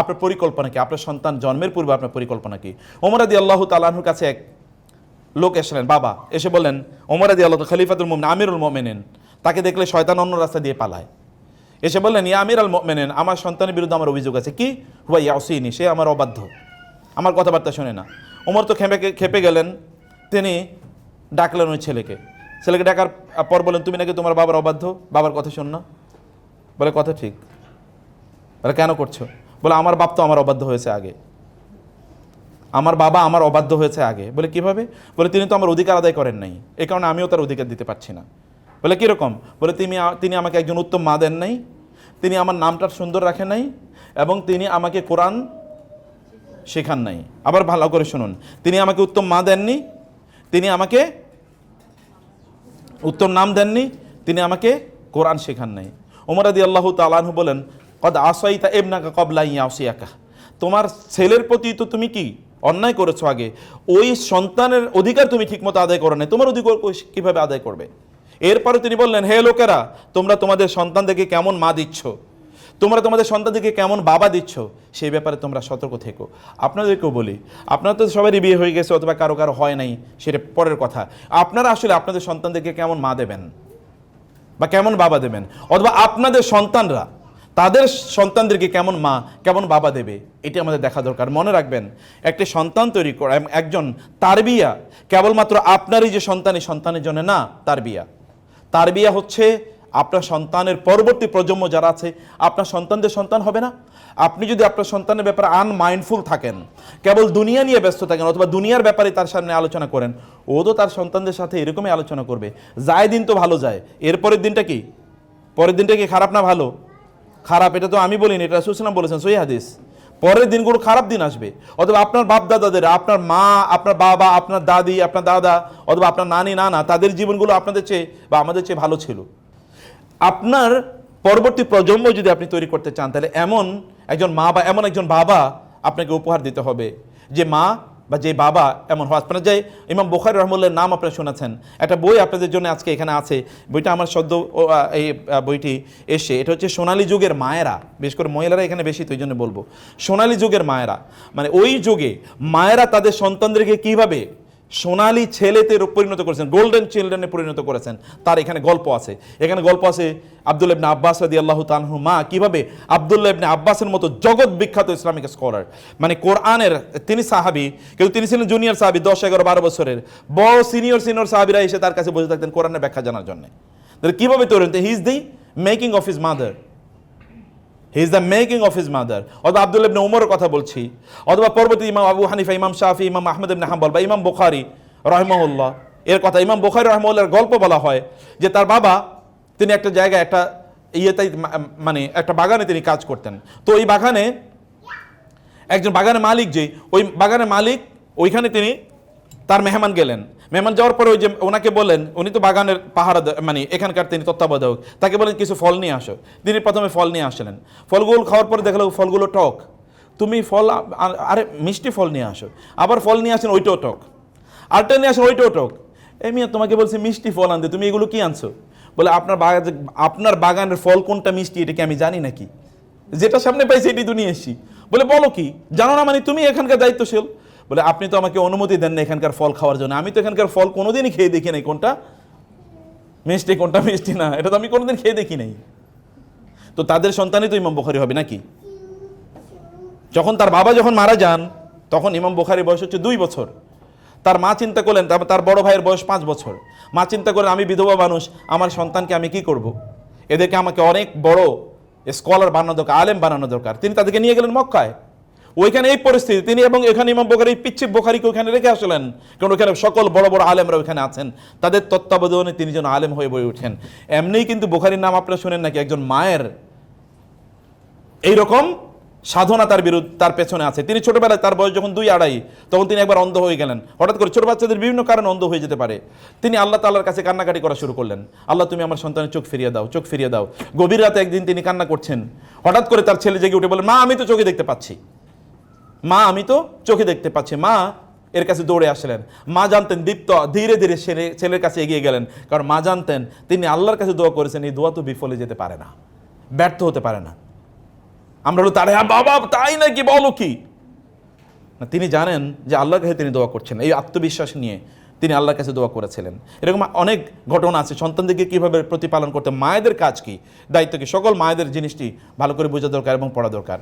আপনার পরিকল্পনা কি? আপনার সন্তান জন্মের পূর্বে আপনার পরিকল্পনা কি? ওমরাদি আল্লাহ তালাহুর কাছে এক লোক এসলেন বাবা, এসে বললেন ওমরাদি আল্লাহ খলিফাতুল মোমিন, আমিরুল মোমেনেন। তাকে দেখলে শয়তান অন্য রাস্তা দিয়ে পালায়। এসে বললেন, ইয়া আমির আল মেনেন আমার সন্তানের বিরুদ্ধে আমার অভিযোগ আছে। কি? হুয়া ইয়াসিনি সে আমার অবাধ্য। আমার কথাবার্তা শোনে না। ওমর তো খেপে খেপে গেলেন, তিনি ডাকলেন ওই ছেলেকে। ছেলেকে ডাকার পর বলেন তুমি নাকি তোমার বাবার অবাধ্য? বাবার কথা শোন না। বলে, কথা ঠিক। বলে, কেন করছ? বলে, আমার বাপ তো আমার অবাধ্য হয়েছে আগে। আমার বাবা আমার অবাধ্য হয়েছে আগে। বলে, কীভাবে? বলে, তিনি তো আমার অধিকার আদায় করেন নাই। এই কারণে আমিও তার অধিকার দিতে পারছি না। বলে, কীরকম? বলে, তিনি তিনি আমাকে একজন উত্তম মা দেন নাই। তিনি আমার নামটা সুন্দর রাখেন নাই এবং তিনি আমাকে কোরআন শেখান নাই। আবার ভালো করে শুনুন। তিনি আমাকে উত্তম মা দেননি। তিনি আমাকে উত্তম নাম দেননি। তিনি আমাকে কোরআন শেখান নাই। ওমরাদি আল্লাহ তালাহু বলেন কদ আসাইতা এবনাকা কবলা ইয়াসিয়াকা তোমার ছেলের প্রতি তো তুমি কি অন্যায় করেছ আগে? ওই সন্তানের অধিকার তুমি ঠিকমতো আদায় করো নাই। তোমার অধিকার কীভাবে আদায় করবে? এরপরে তিনি বললেন, হে লোকেরা, তোমরা তোমাদের সন্তানদেরকে কেমন মা দিচ্ছ? তোমরা তোমাদের সন্তানদেরকে কেমন বাবা দিচ্ছ? সেই ব্যাপারে তোমরা সতর্ক থেকো। আপনাদেরকেও বলি, আপনার তো সবারই বিয়ে হয়ে গেছে অথবা কারও কারও হয় নাই, সেটা পরের কথা। আপনারা আসলে আপনাদের সন্তানদেরকে কেমন মা দেবেন? বা কেমন বাবা দেবেন? অথবা আপনাদের সন্তানরা তাদের সন্তানদেরকে কেমন মা, কেমন বাবা দেবে, এটি আমাদের দেখা দরকার। মনে রাখবেন, একটি সন্তান তৈরি করা একজন তার বিয়া কেবলমাত্র আপনারই যে সন্তান, এই সন্তানের জন্য না তার বিয়া তার বিয়া হচ্ছে আপনার সন্তানের পরবর্তী প্রজন্ম যারা আছে, আপনার সন্তানদের সন্তান হবে না। আপনি যদি আপনার সন্তানের ব্যাপারে আনমাইন্ডফুল থাকেন, কেবল দুনিয়া নিয়ে ব্যস্ত থাকেন, অথবা দুনিয়ার ব্যাপারে তার সামনে আলোচনা করেন, ও তো তার সন্তানদের সাথে এরকমই আলোচনা করবে। যায় দিন তো ভালো যায়, এরপরের দিনটা কি? পরের দিনটা কি খারাপ না ভালো? খারাপ, এটা তো আমি বলিনি, এটা সুসলাম বলেছেন সই হাদিস। পরের দিনগুলো খারাপ দিন আসবে। অথবা আপনার বাপ দাদাদের আপনার মা, আপনার বাবা, আপনার দাদি, আপনার দাদা, অথবা আপনার নানি, নানা, তাদের জীবনগুলো আপনাদের চেয়ে বা আমাদের চেয়ে ভালো ছিল। আপনার পরবর্তী প্রজন্ম যদি আপনি তৈরি করতে চান, তাহলে এমন একজন মা বা এমন একজন বাবা আপনাকে উপহার দিতে হবে, যে মা বা যে বাবা এমন হয় আপনারা যে ইমাম বোখারি রহমুল্লের নাম আপনারা শুনেছেন। একটা বই আপনাদের জন্য আজকে এখানে আছে। বইটা আমার সদ্য এই বইটি এসে, এটা হচ্ছে সোনালী যুগের মায়েরা, বিশেষ করে মহিলারা এখানে বেশি, তো জন্য বলব। সোনালী যুগের মায়েরা মানে ওই যুগে মায়েরা তাদের সন্তানদেরকে কীভাবে সোনালী ছেলেতে পরিণত করেছেন গোল্ডেন চিলড্রেনে পরিণত করেছেন। তার এখানে গল্প আছে। এখানে গল্প আছে আব্দুল ইবনে আব্বাস রাদি আল্লাহ তানহু মা, কীভাবে আব্দুল্লাহ ইবনে আব্বাসের মতো জগৎ বিখ্যাত ইসলামিক স্কলার মানে কোরআনের তিনি সাহাবি, কিন্তু তিনি ছিলেন জুনিয়র সাহাবি, দশ, এগারো, বারো বছরের। বড় সিনিয়র সিনিয়র সাহাবিরা এসে তার কাছে বসে থাকতেন কোরআনের ব্যাখ্যা জানার জন্য। কীভাবে তৈরি he is the making of his mother he is the making of his mother অথবা আব্দুল ইবনে উমরের কথা বলছি। অথবা পরবর্তী ইমাম আবু হানিফা, ইমাম শাফি, ইমাম আহমদ ইবনে হাম্বল বা ইমাম বুখারি রহমউল্লাহ এর কথা ইমাম বুখারি রহমউল্লাহর গল্প বলা হয় যে তার বাবা, তিনি একটা জায়গায় একটা ইয়েতাই মানে একটা বাগানে তিনি কাজ করতেন। তো এই বাগানে একজন বাগানের মালিক যে, ওই বাগানের মালিক, ওইখানে তিনি তার মেহমান গেলেন। মেহমান যাওয়ার পরে ওই যে ওনাকে বললেন, উনি তো বাগানের পাহারা মানে এখানকার তিনি তত্ত্বাবধায়ক। তাকে বলেন কিছু ফল নিয়ে আসো। তিনি প্রথমে ফল নিয়ে আসলেন। ফলগুলো খাওয়ার পরে দেখল ফলগুলো টক। তুমি ফল আরে, মিষ্টি ফল নিয়ে আসো। আবার ফল নিয়ে আসেন, ওইটাও টক। আরেকটা নিয়ে আসেন, ওইটাও টক। এই মিয়া, তোমাকে বলছি মিষ্টি ফল আনতে, তুমি এগুলো কি আনছো? বলে, আপনার বাগান আপনার বাগানের ফল কোনটা মিষ্টি, এটা কি আমি জানি নাকি? যেটা সামনে পাইছি, এটি তো নিয়ে এসছি। বলে, বলো কি? জানো না মানে তুমি এখানকার দায়িত্বশীল? বলে, আপনি তো আমাকে অনুমতি দেন না এখানকার ফল খাওয়ার জন্য। আমি তো এখানকার ফল কোনোদিনই খেয়ে দেখি নাই। কোনটা? মিষ্টি কোনটা মিষ্টি না? এটা তো আমি কোনোদিন খেয়ে দেখি নাই। তো তাদের সন্তানই তো ইমাম বুখারি হবে নাকি? যখন তার বাবা যখন মারা যান, তখন ইমাম বুখারি বয়স হচ্ছে দুই বছর। তার মা চিন্তা করলেন তার বড় ভাইয়ের বয়স পাঁচ বছর। মা চিন্তা করেন আমি বিধবা মানুষ, আমার সন্তানকে আমি কি করব। এদেরকে আমাকে অনেক বড় স্কলার বানানো দরকার, আলেম বানানো দরকার। তিনি তাদেরকে নিয়ে গেলেন মক্কায়। ওইখানে এই পরিস্থিতি, তিনি এবং এখানে ইমাম বোখারি পিচ্ছি বোখারিকে ওখানে রেখে আসলেন। কারণ ওখানে সকল বড় বড় আলেমরা ওখানে আছেন। তাদের তত্ত্বাবধানে তিনি যেন আলেম হয়ে বই উঠেন এমনিই কিন্তু বোখারির নাম আপনারা শুনেন নাকি? একজন মায়ের এইরকম সাধনা তার বিরুদ্ধে, তার পেছনে আছে। তিনি ছোটবেলায় তার বয়স যখন দুই আড়াই, তখন তিনি একবার অন্ধ হয়ে গেলেন। হঠাৎ করে ছোট বাচ্চাদের বিভিন্ন কারণে অন্ধ হয়ে যেতে পারে। তিনি আল্লাহ তাল্লার কাছে কান্নাকাটি করা শুরু করলেন। আল্লাহ, তুমি আমার সন্তানের চোখ ফিরিয়ে দাও, চোখ ফিরিয়ে দাও। গভীর রাতে একদিন তিনি কান্না করছেন। হঠাৎ করে তার ছেলে জেগে উঠে বলেন মা, আমি তো চোখে দেখতে পাচ্ছি। মা আমি তো চোখে দেখতে পাচ্ছি। মা এর কাছে দৌড়ে আসলেন। মা জানতেন দীপ্ত ধীরে ধীরে ছেলে ছেলের কাছে এগিয়ে গেলেন। কারণ মা জানতেন তিনি আল্লাহর কাছে দোয়া করেছেন এই দোয়া তো বিফলে যেতে পারে না ব্যর্থ হতে পারে না। আমরা তারে "হ্যাঁ, বাবা তাই নাকি? বলো কি? না তিনি জানেন যে আল্লাহর কাছে তিনি দোয়া করছেন। এই আত্মবিশ্বাস নিয়ে তিনি আল্লাহর কাছে দোয়া করেছিলেন। এরকম অনেক ঘটনা আছে। সন্তানদেরকে কীভাবে প্রতিপালন করতে মায়েদের কাজ কি? দায়িত্ব কি? সকল মায়েদের জিনিসটি ভালো করে বোঝা দরকার এবং পড়া দরকার।